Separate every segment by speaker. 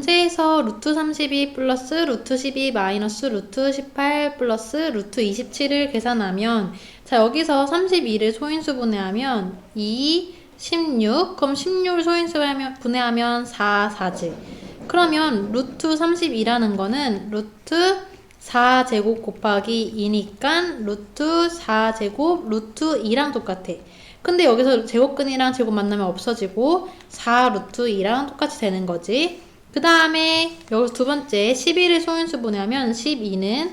Speaker 1: 문제에서 루트 32 플러스 루트 12 마이너스 루트 18 플러스 루트 27을 계산하면 자 여기서 32를 소인수 분해하면 2, 16 그럼 16을 소인수 분해하면- 분해하면 4, 4지. 그러면 루트 32라는 거는 루트 4제곱 곱하기 2니까 루트 4제곱 루트 2랑 똑같아. 근데 여기서 제곱근이랑 제곱 만나면 없어지고 4 루트 2랑 똑같이 되는 거지 그 다음에 여기서 두 번째 11을 소인수 분해하면 12는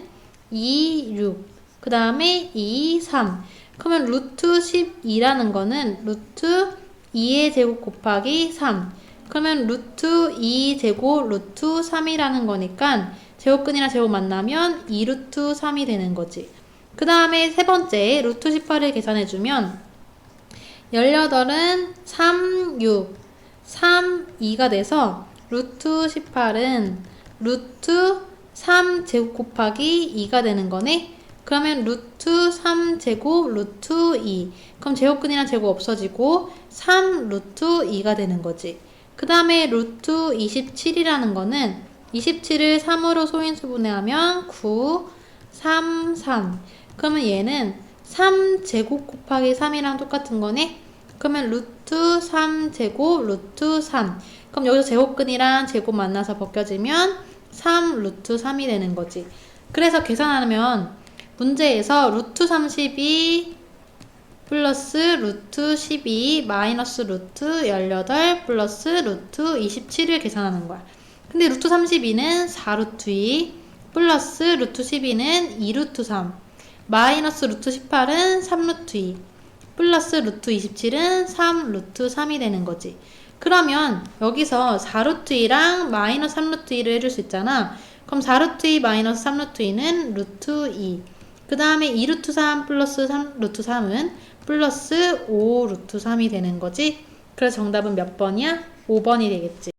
Speaker 1: 2, 6. 그 다음에 2, 3. 그러면 루트 12라는 거는 루트 2의 제곱 곱하기 3. 그러면 루트 2 제곱 루트 3이라는 거니까 제곱근이랑 제곱 만나면 2 루트 3이 되는 거지. 그 다음에 세 번째 루트 18을 계산해주면 18은 3, 6, 3, 2가 돼서 루트 18은 루트 3 제곱 곱하기 2가 되는 거네. 그러면 루트 3 제곱 루트 2. 그럼 제곱근이랑 제곱 없어지고 3 루트 2가 되는 거지. 그 다음에 루트 27이라는 거는 27을 3으로 소인수 분해하면 9, 3, 3. 그러면 얘는 3 제곱 곱하기 3이랑 똑같은 거네. 그러면 루트 3 제곱 루트 3. 그럼 여기서 제곱근이랑 제곱 만나서 벗겨지면 3 루트 3이 되는 거지. 그래서 계산하면 문제에서 루트 32 플러스 루트 12 마이너스 루트 18 플러스 루트 27을 계산하는 거야. 근데 루트 32는 4루트 2 플러스 루트 12는 2루트 3 마이너스 루트 18은 3루트 2 플러스 루트 27은 3 루트 3이 되는 거지. 그러면 여기서 4루트 2랑 마이너스 3루트 2를 해줄 수 있잖아. 그럼 4루트 2 마이너스 3루트 2는 루트 2. 그 다음에 2루트 3 플러스 3 루트 3은 플러스 5 루트 3이 되는 거지. 그래서 정답은 몇 번이야? 5번이 되겠지.